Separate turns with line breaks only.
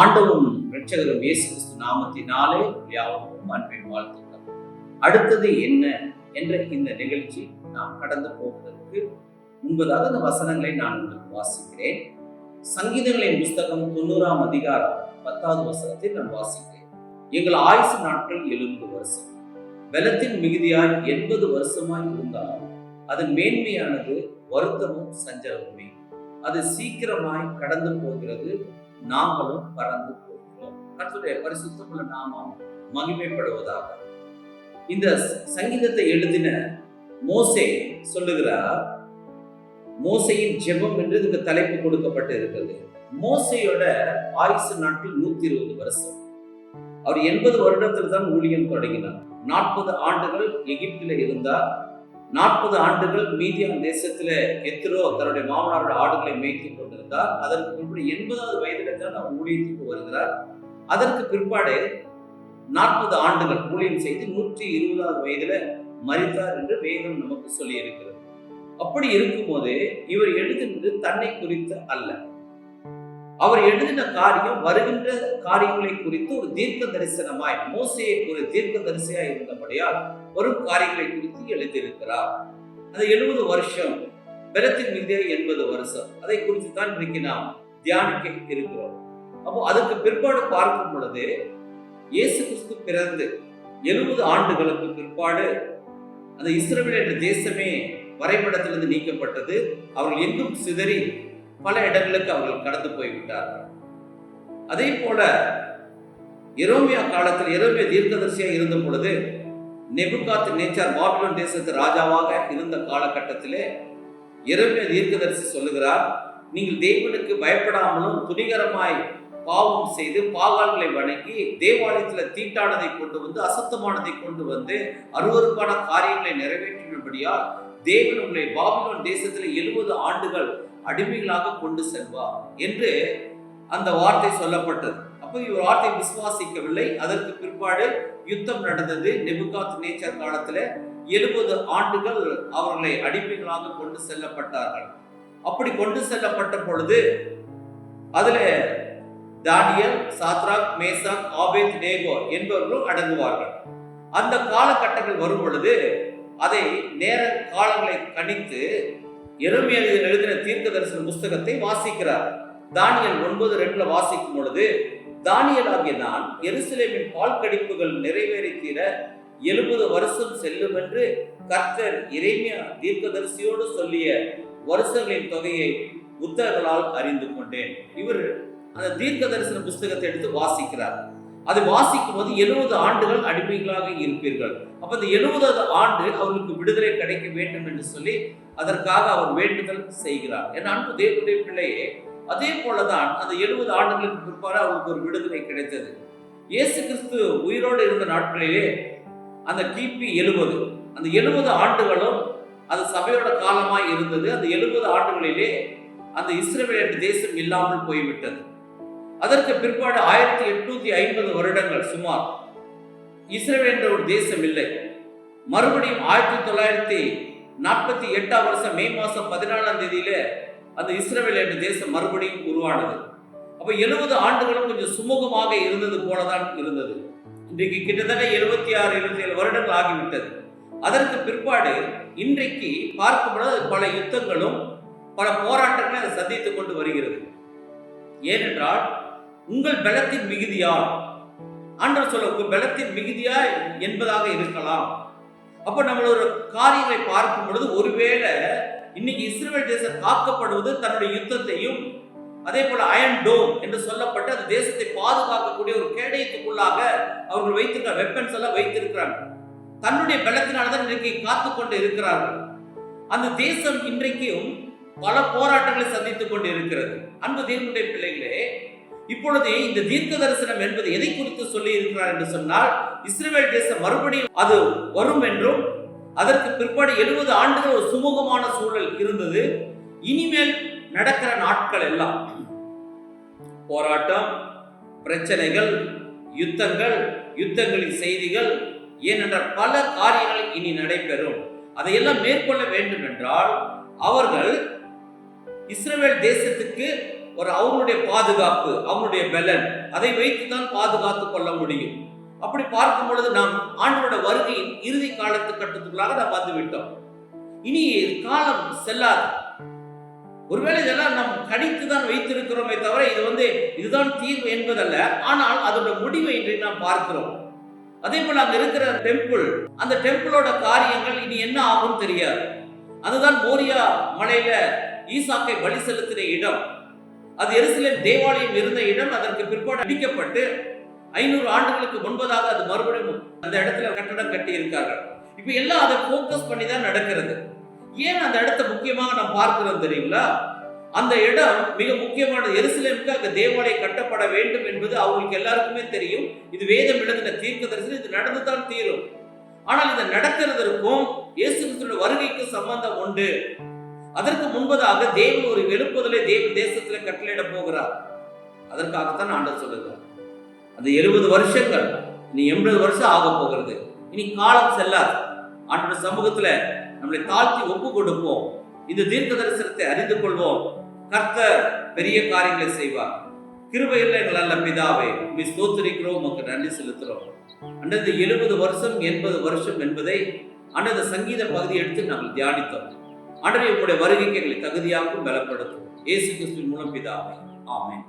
ஆண்டவும் ரட்சகரும் இயேசு கிறிஸ்து நாமத்தினாலே யாவருக்கும் அன்பின் வாழ்த்துக்கள். அடுத்தது என்ன என்ற இந்த நிகழ்ச்சி நாம் கடந்து போவதற்கு முன்பதாக அந்த வசனங்களை நான் உங்களுக்கு வாசிக்கிறேன். சங்கீதங்களின் புஸ்தகம் தொண்ணூறாம் அதிகாரம் பத்தாவது வசனத்தை நான் வாசிக்கிறேன். எங்கள் ஆயுசு நாட்கள் எழுபது வருஷம். வெள்ளத்தின் மிகுதியாய் எண்பது வருஷமாய் இருந்தாலும் அதன் மேன்மையானது வருத்தமும் சஞ்சலமுமே. அது சீக்கிரமாய் கடந்து போகிறது. நாங்களும் பறந்து போகிறோம். கர்த்தருடைய பரிசுத்தமுள்ள நாமம் மகிமைப்படுவதாக. இந்த சங்கீதத்தை எழுதின மோசே சொல்லுகிறார் மோசையின் ஜெபம் என்று இதுக்கு தலைப்பு கொடுக்கப்பட்டு இருக்கிறது. மோசையோட ஆயுசு நாட்கள் நூத்தி இருபது வருஷம். அவர் எண்பது வருடத்தில் தான் ஊழியம் தொடங்கினார். நாற்பது ஆண்டுகள் எகிப்தில இருந்தார். நாற்பது ஆண்டுகள் மீதியான் தேசத்துல எத்திரோ தன்னுடைய மாமனாரோட ஆடுகளை மேய்த்து கொண்டிருந்தார். அதற்கு பின்பு எண்பதாவது வயதில தான் அவர் ஊழியத்துக்கு வருகிறார். அதற்கு பிற்பாடு நாற்பது ஆண்டுகள் ஊழியம் செய்து நூற்றி இருபதாவது வயதுல மறித்தார் என்று வேதம் நமக்கு சொல்லி இருக்கிறது அப்படி இருக்கும்போது இவர் எழுதுனது தன்னை குறித்து அல்ல. அவர் எழுதின காரியம் வருகின்ற காரியங்களை குறித்து ஒரு தீர்க்க தரிசனமாய் மோசையை ஒரு தீர்க்க தரிசியாய் இருந்தபடியால் வரும் காரியங்களை குறித்து எழுதியிருக்கிறார். அது எழுபது வருஷம் பலத்தின் மீது எண்பது வருஷம். அதை குறித்து தான் இன்றைக்கு நாம் தியானிக்க இருக்கிறோம். அப்போ அதுக்கு பிற்பாடு பார்க்கும் பொழுது இயேசு கிறிஸ்து பிறந்து எழுபது ஆண்டுகளுக்கு பிற்பாடு அந்த இஸ்ரேல் என்ற தேசமே வரைபடத்திலிருந்து நீக்கப்பட்டது. அவர்கள் எங்கும் சிதறி பல இடங்களுக்கு அவர்கள் கடந்து போய்விட்டார்கள். அதே போல எரோமியா காலத்தில் எரோமியா தீர்க்கதர்சியாக இருந்த பொழுது நெபுகாத் நேச்சர் பாபிலோன் தேசத்து ராஜாவாக இருந்த காலகட்டத்திலே இரவிய தீர்க்கதரிசி சொல்லுகிறார் நீங்கள் தேவனுக்கு பயப்படாமலும் துணிகரமாய் பாவம் செய்து பாகால்களை வணங்கி தேவாலயத்தில் தீட்டானதை கொண்டு வந்து அசுத்தமானதை கொண்டு வந்து அருவருப்பான காரியங்களை நிறைவேற்றினபடியால் தேவன் உங்களை பாபிலோன் தேசத்தில் எழுபது ஆண்டுகள் அடிமைகளாக கொண்டு செல்வார் என்று அந்த வார்த்தை சொல்லப்பட்டது. அப்போ இவர் ஆட்டை விசுவாசிக்கவில்லை. அதற்கு பிற்பாடு யுத்தம் நடந்தது. நெபுகாத் நேச்சர் காலத்துல எழுபது ஆண்டுகள் அவர்களை அடிமைகளாக கொண்டு செல்லப்பட்டார்கள். அப்படி கொண்டு செல்லப்பட்ட பொழுது அதுல Daniel Shadrach Meshach Abednego என்பவர்களும் அடங்குவார்கள். அந்த காலகட்டங்கள் வரும் பொழுது அதை நேர காலங்களை கணித்து எருமையில் எழுதின தீர்க்க தரிசன புஸ்தகத்தை வாசிக்கிறார். தானியல் ஒன்பது ரெண்டுல வாசிக்கும் பொழுது தானியலாகிய நான் எருசலேமின் பால் கடிப்புகள் நிறைவேறி தீர எழுபது வருஷம் செல்லும் என்று கர்த்தர் இறைமையா தீர்க்கதரிசியோடு சொல்லிய வருஷங்களின் தொகையை புத்தகங்களால் அறிந்து கொண்டேன். இவர் அந்த தீர்க்க தரிசன புஸ்தகத்தை எடுத்து வாசிக்கிறார். அது வாசிக்கும் போது எழுபது ஆண்டுகள் அடிமைகளாக இருப்பீர்கள். அப்ப இந்த எழுபதாவது ஆண்டு அவர்களுக்கு விடுதலை கிடைக்க வேண்டும் என்று சொல்லி அதற்காக அவர் வேண்டுதல் செய்கிறார். என் அன்பு தேவனுடைய பிள்ளையே அதே போலதான் அந்த எழுபது ஆண்டுகளுக்கு பிற்பாடு அவருக்கு ஒரு விடுதலை கிடைத்தது. இயேசு கிறிஸ்து உயிரோடு இருந்த நாட்களிலே அந்த கிபி எழுபது அந்த எழுபது ஆண்டுகளும் அது சபையோட காலமாய் இருந்தது. அந்த எழுபது ஆண்டுகளிலே அந்த இஸ்ரேல் தேசம் இல்லாமல் போய்விட்டது. அதற்கு பிற்பாடு ஆயிரத்தி எட்நூத்தி ஐம்பது வருடங்கள் சுமார். இஸ்ரேல் என்ற ஒரு தேசம் இல்லை. மறுபடியும் ஆயிரத்தி தொள்ளாயிரத்தி நாற்பத்தி எட்டாம் வருஷம் மே மாசம் பதினாலாம் தேதியில அந்த இஸ்ரேல் என்ற தேசம் மறுபடியும் உருவானது. அப்போ எழுபது ஆண்டுகளும் கொஞ்சம் சுமூகமாக இருந்தது போலதான் இருந்தது. இன்றைக்கு கிட்டத்தட்ட எழுபத்தி ஆறு இருபத்தி ஏழு வருடங்கள் ஆகிவிட்டது. அதற்கு பிற்பாடு இன்றைக்கு பார்க்கும்பொழுது பல யுத்தங்களும் பல போராட்டங்களை அதை சந்தித்துக் கொண்டு வருகிறது. ஏனென்றால் உங்கள் பலத்தின் மிகுதியால் ஆண்டவர் சொல்ல உங்கள் பலத்தின் மிகுதியா என்பதாக இருக்கலாம். அப்போ நம்மளோட காரியங்களை பார்க்கும் பொழுது ஒருவேளை இன்னைக்கு இஸ்ரேல் தேசம் காக்கப்படுவது தன்னுடைய யுத்தத்தையும் அதே போல அயன் டோம் என்று சொல்லப்பட்ட அந்த தேசத்தை பாதுகாக்கக்கூடிய ஒரு கேடயத்துக்குள்ளாக அவர்கள் வைத்திருக்கிற வெப்பன்ஸ் எல்லாம் வைத்திருக்கிறாங்க. தன்னுடைய பலத்தினால்தான் இன்றைக்கு காத்து கொண்டு இருக்கிறார்கள். அந்த தேசம் இன்றைக்கும் பல போராட்டங்களை சந்தித்துக் கொண்டு இருக்கிறது அன்பு தேவனுடைய பிள்ளைகளே இப்பொழுது இந்த தீர்க்க தரிசனம் என்பது எதை குறித்து சொல்லி இருக்கிறார் என்று சொன்னால் இஸ்ரேல் தேசம் மறுபடியும் அது வரும் என்றும் அதற்கு பிற்பாடு எழுபது ஆண்டுகள் ஒரு சுமூகமான சூழல் இருந்தது. இனிமேல் நடக்கிற நாட்கள் எல்லாம் போராட்டம் பிரச்சனைகள் யுத்தங்கள் யுத்தங்களின் செய்திகள் ஏனென்றால் பல காரியங்கள் இனி நடைபெறும். அதையெல்லாம் மேற்கொள்ள வேண்டும் என்றால் அவர்கள் இஸ்ரேல் தேசத்துக்கு ஒரு அவங்களுடைய பாதுகாப்பு அவங்களுடைய பலன் அதை வைத்து தான் பாதுகாத்து கொள்ள முடியும். அப்படி பார்க்கும் பொழுது நாம் ஆண்டோட வருகையின் இறுதி காலத்து கட்டத்துக்குள்ளாக நாம் வந்து விட்டோம். இனி காலம் செல்லாது. ஒருவேளை இதெல்லாம் நாம் கணித்து தான் வைத்திருக்கிறோமே தவிர இது வந்து இதுதான் தீர்வு என்பதல்ல. ஆனால் அதோட முடிவை இன்று நாம் பார்க்கிறோம். அதே போல அங்க இருக்கிற டெம்பிள் அந்த டெம்பிளோட காரியங்கள் இனி என்ன ஆகும் தெரியாது. அதுதான் மோரியா மலையில ஈசாக்கை பலி செலுத்தின இடம். அது எருசலேம் தேவாலயம் இருந்த இடம் அதற்கு பிற்பாடு அடிக்கப்பட்டு ஐநூறு ஆண்டுகளுக்கு முன்பதாக அது மறுபடியும் அந்த இடத்துல கட்டடம் கட்டி இருக்கார்கள் இப்ப எல்லாம் அதை போக்கஸ் பண்ணி தான் நடக்கிறது. ஏன் அந்த இடத்தை முக்கியமாக நாம் பார்க்கிறோம் தெரியுங்களா? அந்த இடம் மிக முக்கியமான எருசலேமுக்கு அங்க தேவாலயம் கட்டப்பட வேண்டும் என்பது அவங்களுக்கு எல்லாருக்குமே தெரியும். இது வேதம் எழுதின தீர்க்க தரிசனம். இது நடந்துதான் தீரும். ஆனால் இது நடக்கிறதற்கும் இயேசு கிறிஸ்துவின் வருகைக்கு சம்பந்தம் உண்டு. அதற்கு முன்பதாக தேவன் ஒரு எழுப்புதலை தேவ தேசத்துல கட்டளையிட போகிறார். அதற்காகத்தான் ஆண்டவர் சொல்லுகிறார். அந்த எழுபது வருஷங்கள் இனி எண்பது வருஷம் ஆக போகிறது. இனி காலம் செல்லாது. ஆண்டோட சமூகத்துல நம்மளை தாழ்த்தி ஒப்பு கொடுப்போம். இந்த தீர்க்க தரிசனத்தை அறிந்து கொள்வோம். கர்த்தர் பெரிய காரியங்களை செய்வார். கிருபையில் எங்கள் நல்ல பிதாவை உண்மை ஸ்தோத்திரிக்கிறோம் உங்களுக்கு நன்றி செலுத்துகிறோம். அண்டது எழுபது வருஷம் எண்பது வருஷம் என்பதை அண்டது சங்கீத பகுதி எடுத்து நாங்கள் தியானித்தோம். ஆண்டரை உங்களுடைய வருகைக்கு எங்களை தகுதியாகவும் பலப்படுத்தும் ஏசு கிறிஸ்துவின் மூலம் பிதாவை. ஆமேன்.